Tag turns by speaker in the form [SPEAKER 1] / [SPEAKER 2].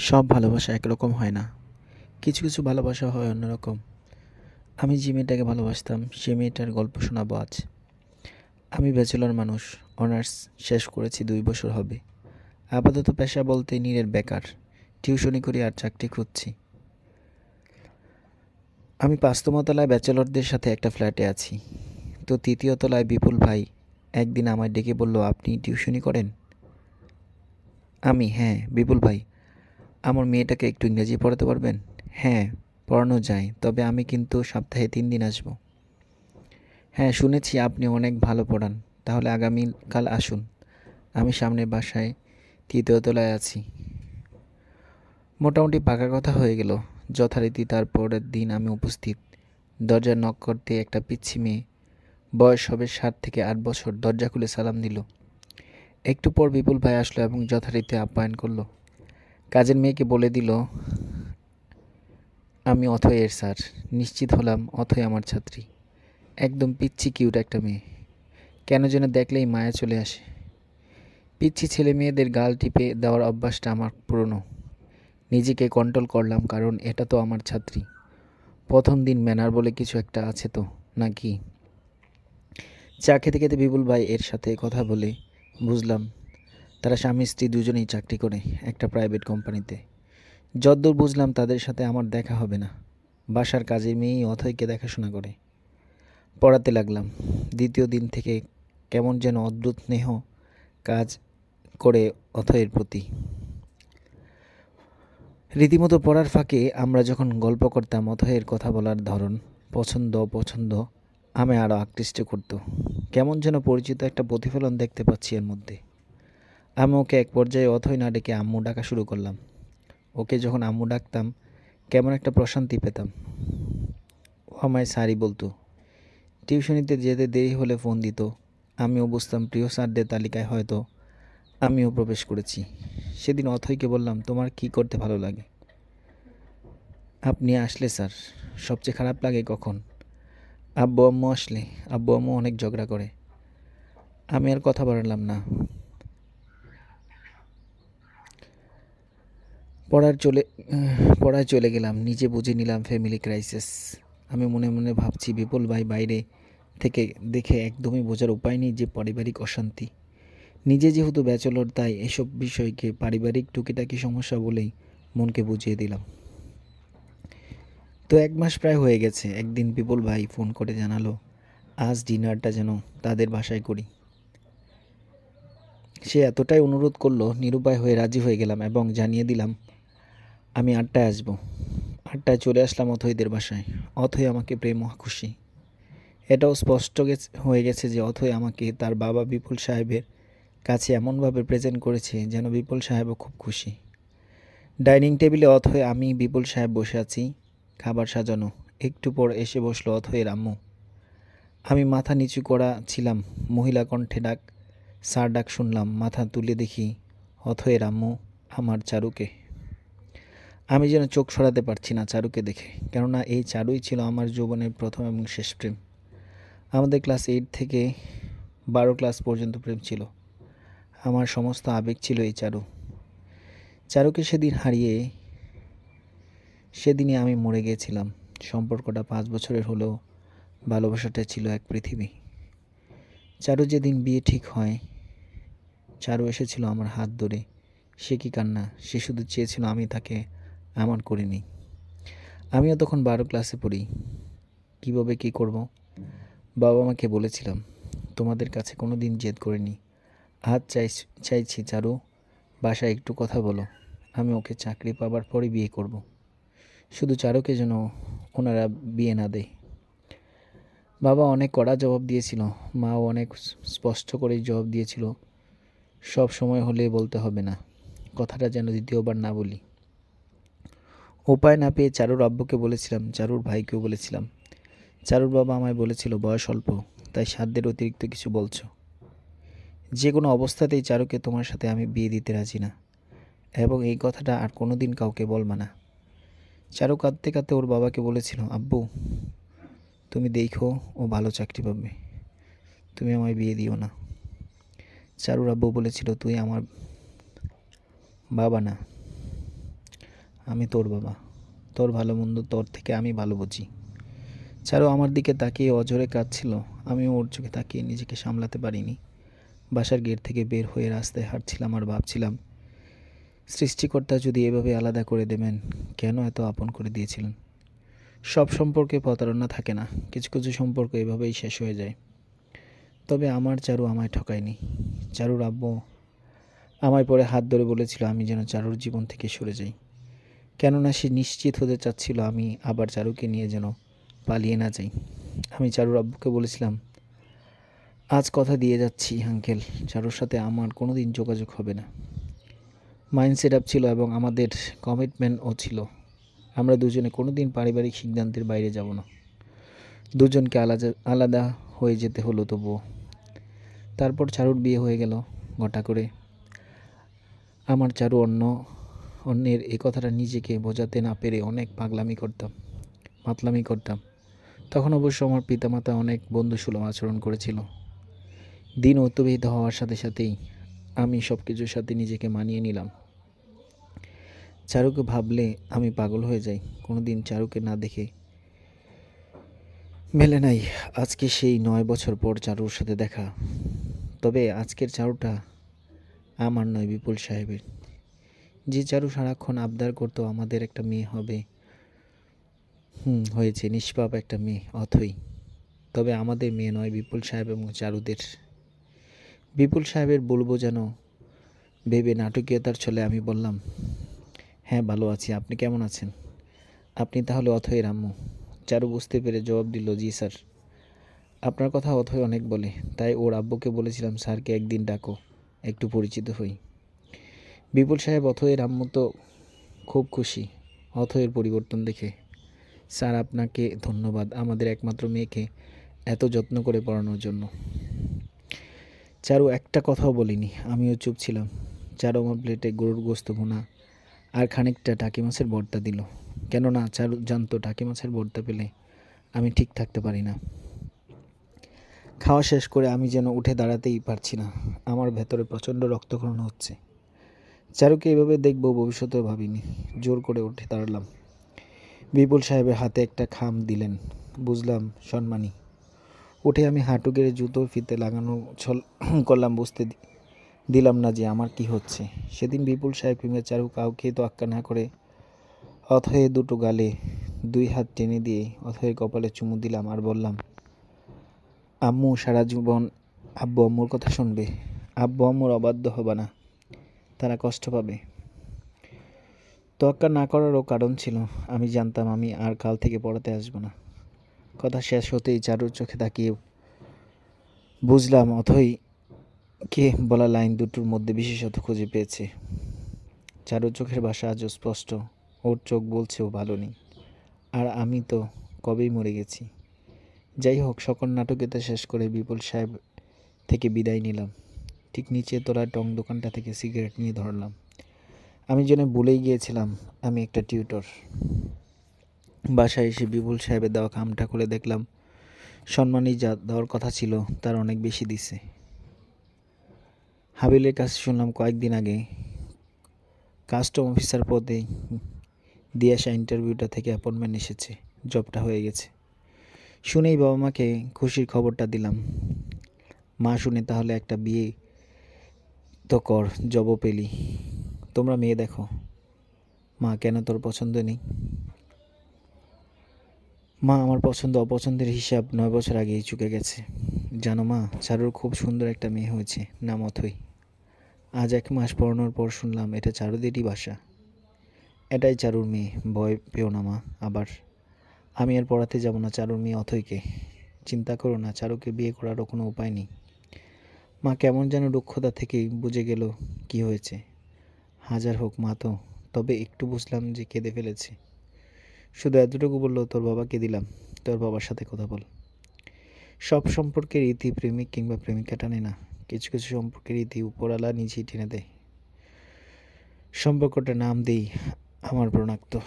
[SPEAKER 1] সব ভালোবাসা একরকম হয় না। কিছু কিছু ভালোবাসা হয় অন্যরকম। আমি যে মেয়েটাকে ভালোবাসতাম, সে মেয়েটার গল্প শোনাবো আজ। আমি ব্যাচেলর মানুষ, অনার্স শেষ করেছি দুই বছর হবে। আপাতত পেশা বলতে নীরের বেকার। টিউশনি করি আর চাকরি খুঁজছি। আমি পাঁচতম তলায় ব্যাচেলরদের সাথে একটা ফ্ল্যাটে আছি। তো তৃতীয় তলায় বিপুল ভাই একদিন আমায় ডেকে বলল, আপনি টিউশনি করেন? আমি হ্যাঁ বিপুল ভাই। আমার মেয়েটাকে একটু ইংরেজি পড়াতে পারবেন? হ্যাঁ পড়ানো যায়, তবে আমি কিন্তু সপ্তাহে তিন দিন আসব। হ্যাঁ শুনেছি আপনি অনেক ভালো পড়ান। তাহলে আগামীকাল আসুন। আমি সামনের বাসায় তৃতীয় তলায় আছি। মোটামুটি পাকা কথা হয়ে গেল। যথারীতি তার পরের দিন আমি উপস্থিত। দরজা নক করতে একটা পিচ্ছি মেয়ে বয়স হবে সাত থেকে আট বছর দরজা খুলে সালাম দিল। একটু পর বিপুল ভাই আসলো এবং যথারীতি আপ্যায়ন করল। কাজের মেয়েকে বলে দিল, আমি অথয়ের স্যার, নিশ্চিত হলাম অথয় আমার ছাত্রী। একদম পিচ্ছি কিউট একটা মেয়ে। কেন যেন দেখলেই মায়া চলে আসে। পিচ্ছি ছেলে মেয়েদের গাল টিপে দেওয়ার অভ্যাসটা আমার পুরনো। নিজেকে কন্ট্রোল করলাম কারণ এটা তো আমার ছাত্রী। প্রথম দিন ম্যানার বলে কিছু একটা আছে তো, নাকি? চা খেতে খেতে বিপুল ভাই এর সাথে কথা বলে বুঝলাম তারা স্বামী, স্ত্রী দুজনেই চাকরি করে একটা প্রাইভেট কোম্পানিতে যদ্দূর বুঝলাম তাদের সাথে আমার দেখা হবে না। বাসার কাজের মেয়েই অথয়কে দেখাশোনা করে। পড়াতে লাগলাম। দ্বিতীয় দিন থেকে কেমন যেন অদ্ভুত স্নেহ কাজ করে অথয়ের প্রতি। রীতিমতো পড়ার ফাঁকে আমরা যখন গল্প করতাম অথয়ের কথা বলার ধরন, পছন্দ, অপছন্দ, আমি আরও আকৃষ্ট করতো। কেমন যেন পরিচিত একটা প্রতিফলন দেখতে পাচ্ছি এর মধ্যে। আমি ওকে এক পর্যায়ে অথই না ডেকে আম্মু ডাকা শুরু করলাম। ওকে যখন আম্মু ডাকতাম, কেমন একটা প্রশান্তি পেতাম। ও আমায় সারি বলতো, টিউশনিতে যেতে দেরি হলে ফোন দিত। আমিও বুঝতাম প্রিয় স্যারদের তালিকায় হয়তো আমিও প্রবেশ করেছি। সেদিন অথইকে বললাম, তোমার কি করতে ভালো লাগে? আপনি আসলে স্যার, সবচেয়ে খারাপ লাগে কখন? আব্বু আম্মু আসলে, আব্বু আম্মু অনেক ঝগড়া করে। আমি আর কথা বাড়ালাম না। পড়ার চলে, পড়ায় চলে গেলাম, নিজে বুঝে নিলাম ফ্যামিলি ক্রাইসিস আমি মনে মনে ভাবছি, বিপুল ভাই বাইরে থেকে দেখে একদমই বোঝার উপায় নেই যে পারিবারিক অশান্তি। নিজে যেহেতু ব্যাচেলর তাই এসব বিষয়কে পারিবারিক টুকিটাকি সমস্যা বলেই মনকে বুঝিয়ে দিলাম। তো এক মাস প্রায় হয়ে গেছে, একদিন বিপুল ভাই ফোন করে জানালো, আজ ডিনারটা যেন তাদের বাসায় করি। সে এতটাই অনুরোধ করল, নিরুপায় হয়ে রাজি হয়ে গেলাম এবং জানিয়ে দিলাম আমি আটটায় আসব। আটটায় চলে আসলাম অথইদের বাসায়। অথই আমাকে প্রেম খুশি। এটাও স্পষ্ট হয়ে গেছে যে অথই আমাকে তার বাবা বিপুল সাহেবের কাছে এমনভাবে প্রেজেন্ট করেছে যেন বিপুল সাহেবও খুব খুশি। ডাইনিং টেবিলে অথয় আমি, বিপুল সাহেব বসে আছি। খাবার সাজানো। একটু পর এসে বসল অথয়ের আম্মু। আমি মাথা নিচু করা ছিলাম। মহিলা কণ্ঠে ডাক, স্যার ডাক শুনলাম। মাথা তুলে দেখি অথয়ের আম্মু, আমার চারুকে। আমি যেন চোখ সরাতে পারছি না চারুকে দেখে, কেননা এই চারুই ছিল আমার যৌবনের প্রথম এবং শেষ প্রেম। আমাদের ক্লাস এইট থেকে বারো ক্লাস পর্যন্ত প্রেম ছিল। আমার সমস্ত আবেগ ছিল এই চারু। চারুকে সেদিন হারিয়ে সেদিনই আমি মরে গিয়েছিলাম সম্পর্কটা পাঁচ বছরের হলেও ভালোবাসাটা ছিল এক পৃথিবী। চারু যেদিন বিয়ে ঠিক হয়, চারু এসেছিল আমার হাত ধরে। সে কি কান্না? সে শুধু চেয়েছিল আমি তাকে আমার করিনি। আমিও তখন বারো ক্লাসে পড়ি। কীভাবে কী করব? বাবা মাকে বলেছিলাম, তোমাদের কাছে কোনো দিন জেদ করিনি। আজ চাই চাইছি চারু, বাসায় একটু কথা বলো। আমি ওকে চাকরি পাবার পরে বিয়ে করব। শুধু চারুকে যেন ওনারা বিয়ে না দেয়। বাবা অনেক কড়া জবাব দিয়েছিল। মাও অনেক স্পষ্ট করেই জবাব দিয়েছিল, সব সময় হলে বলতে হবে না। কথাটা যেন দ্বিতীয়বার না বলি। উপায় না পেয়ে চারুর আব্বুকে বলেছিলাম, চারুর ভাইকেও বলেছিলাম। চারুর বাবা আমায় বলেছিল, বয়স অল্প, তাই সাধ্যের অতিরিক্ত কিছু বলছো। যে কোনো অবস্থাতেই চারুকে তোমার সাথে আমি বিয়ে দিতে রাজি না। এবং এই কথাটা আর কোনো দিন কাউকে বলবা না। চারু কাঁদতে কাঁদতে ওর বাবাকে বলেছিল, আব্বু, তুমি দেখো, ও ভালো চাকরি পাবে। তুমি আমায় বিয়ে দিও না। চারুর আব্বু বলেছিল, তুই আমার বাবা না। আমি তোর বাবা। তোর ভালো মন্দ, তোর থেকে আমি ভালো বুঝি। চারু আমার দিকে তাকিয়ে অজরে কাঁদছিল। আমি ওর চোখে তাকিয়ে নিজেকে সামলাতে পারিনি। বাসার গেট থেকে বের হয়ে রাস্তায় হাঁটছিলাম আর ভাবছিলাম, সৃষ্টিকর্তা যদি এভাবে আলাদা করে দেবেন, কেন এত আপন করে দিয়েছিলেন? সব সম্পর্কে প্রতারণা থাকে না। কিছু কিছু সম্পর্ক এভাবেই শেষ হয়ে যায়। তবে আমার চারু আমায় ঠকায়নি। চারুর আব্বু আমায় পরে হাত ধরে বলেছিল, আমি যেন চারুর জীবন থেকে সরে যাই। কেননা সে নিশ্চিত হতে চাচ্ছিল আমি আবার চারুকে নিয়ে যেন পালিয়ে না যাই। আমি চারুর আব্বুকে বলেছিলাম, আজ কথা দিয়ে যাচ্ছি, আঙ্কেল। চারুর সাথে আমার কোনো দিন যোগাযোগ হবে না। মাইন্ড সেট আপ ছিল এবং আমাদের কমিটমেন্টও ছিল। আমরা দুজনে কোনো দিন পারিবারিক সিদ্ধান্তের বাইরে যাব না। দুজনকে আলাদা আলাদা হয়ে যেতে হলো তবুও। তারপর চারুর বিয়ে হয়ে গেল ঘটা করে। আমার চারু অন্য অন্যের এই কথাটা নিজেকে বোঝাতে না পেরে অনেক পাগলামি করতাম, মাতলামি করতাম। তখন অবশ্য আমার পিতামাতা অনেক বন্ধুসুলভ আচরণ করেছিল। দিন অতিবাহিত হওয়ার সাথে সাথেই আমি সব কিছুর সাথে নিজেকে মানিয়ে নিলাম। চারুকে ভাবলে আমি পাগল হয়ে যাই কোনো দিন চারুকে না দেখে মেলে নাই। আজকে সেই নয় বছর পর চারুর সাথে দেখা। তবে আজকের চারুটা আমার নয়, বিপুল সাহেবের। যে চারু সারাক্ষণ আবদার করতো, আমাদের একটা মেয়ে হবে। হুম, হয়েছে, নিষ্পাপ একটা মেয়ে, অথই। তবে আমাদের মেয়ে নয়, বিপুল সাহেব এবং চারুদের। বিপুল সাহেবের বলব যেন ভেবে নাটকীয়তার ছলে আমি বললাম হ্যাঁ ভালো আছি, আপনি কেমন আছেন? আপনি তাহলে অথয়ের আম্মু চারু বুঝতে পেরে জবাব দিল, জি স্যার। আপনার কথা অথয় অনেক বলে, তাই ওর আব্বুকে বলেছিলাম স্যারকে একদিন ডাকো, একটু পরিচিত হই। বিপুল সাহেব অথয়ের আম্মু তো খুব খুশি অথয়ের পরিবর্তন দেখে। স্যার, আপনাকে ধন্যবাদ আমাদের একমাত্র মেয়েকে এত যত্ন করে পড়ানোর জন্য। চারু একটা কথাও বলিনি, আমিও চুপ ছিলাম। চারু আমার প্লেটে গরুর গোস্ত ভুনা আর খানিকটা টাকি মাছের ভর্তা দিল। কেননা চারু জানতো টাকি মাছের ভর্তা পেলে আমি ঠিক থাকতে পারি না। খাওয়া শেষ করে আমি যেন উঠে দাঁড়াতেই পারছি না। আমার ভেতরে প্রচণ্ড রক্তক্ষরণ হচ্ছে। চারুকে এভাবে দেখব ভবিষ্যতেও ভাবিনি। জোর করে উঠে দাঁড়ালাম। বিপুল সাহেবের হাতে একটা খাম দিলেন। বুঝলাম সম্মানী উঠে আমি হাঁটু গেড়ে জুতো ফিতে লাগানো ছল করলাম, বুঝতে দিলাম না যে আমার কি হচ্ছে। সেদিন বিপুল সাহেব কিংবা চারু কাউকে তো আক্কা না করে অথয়ে দুটো গালে দুই হাত টেনে দিয়ে অথয়ের কপালে চুমু দিলাম আর বললাম, আম্মু, সারা জীবন আব্বু আম্মুর কথা শুনবে। আব্বু আম্মুর অবাধ্য হবে না। তারা কষ্ট পাবে। তোয়াক্কা না করারও কারণ ছিল, আমি জানতাম আমি আর কাল থেকে পড়াতে আসব না। কথা শেষ হতেই চারুর চোখে তাকিয়ে বুঝলাম, অথই কে বলা লাইন দুটোর মধ্যে বিশেষত খুঁজে পেয়েছে। চারুর চোখের ভাষা আজও স্পষ্ট, ওর চোখ বলছে ও ভালো নেই। আর আমি তো কবেই মরে গেছি। যাই হোক, সকল নাটকীয়তা শেষ করে বিপুল সাহেব থেকে বিদায় নিলাম। ঠিক নিচে তোলা টং দোকানটা থেকে সিগারেট নিয়ে ধরলাম। আমি যেন ভুলেই গিয়েছিলাম, আমি একটা টিউটর। বাসায় এসে বিপুল সাহেবের দেওয়া কামটা করে দেখলাম, সম্মানই যা দেওয়ার কথা ছিল তার অনেক বেশি দিছে। হাবিলের কাছে শুনলাম কয়েকদিন আগে, কাস্টম অফিসার পদে দিয়ে আসা ইন্টারভিউটা থেকে অ্যাপয়েন্টমেন্ট এসেছে, জবটা হয়ে গেছে। শুনেই বাবা মাকে খুশির খবরটা দিলাম। মা শুনে তাহলে একটা বিয়ে তো কর জবও পেলি তোমরা মেয়ে দেখো। মা, কেন তোর পছন্দ নেই? মা, আমার পছন্দ অপছন্দের হিসাব নয় বছর আগেই চুকে গেছে। জানো মা, চারুর খুব সুন্দর একটা মেয়ে হয়েছে, নাম অথই। আজ এক মাস পড়ানোর পর শুনলাম, এটা চারুদেরই বাসা। এটাই চারুর মেয়ে, ভয় পেও না মা, আবার। আমি আর পড়াতে যাব না চারুর মেয়ে অথইকে। চিন্তা করো না, চারুকে বিয়ে করারও কোনো উপায় নেই। মা কেমন যেন রুক্ষতা থেকেই বুঝে গেল কি হয়েছে। হাজার হোক মা তো, তবে একটু বুঝলাম যে কেঁদে ফেলেছে। শুধু এতটুকু বলল, তোর বাবাকে দিলাম। তোর বাবার সাথে কথা বল। সব সম্পর্কের ইতি প্রেমিক কিংবা প্রেমিকা টানে না। কিছু কিছু সম্পর্কের ইতি উপরালা নিজেই টেনে দেয়। সম্পর্কটা নাম দেই আমার প্রণাক্ত।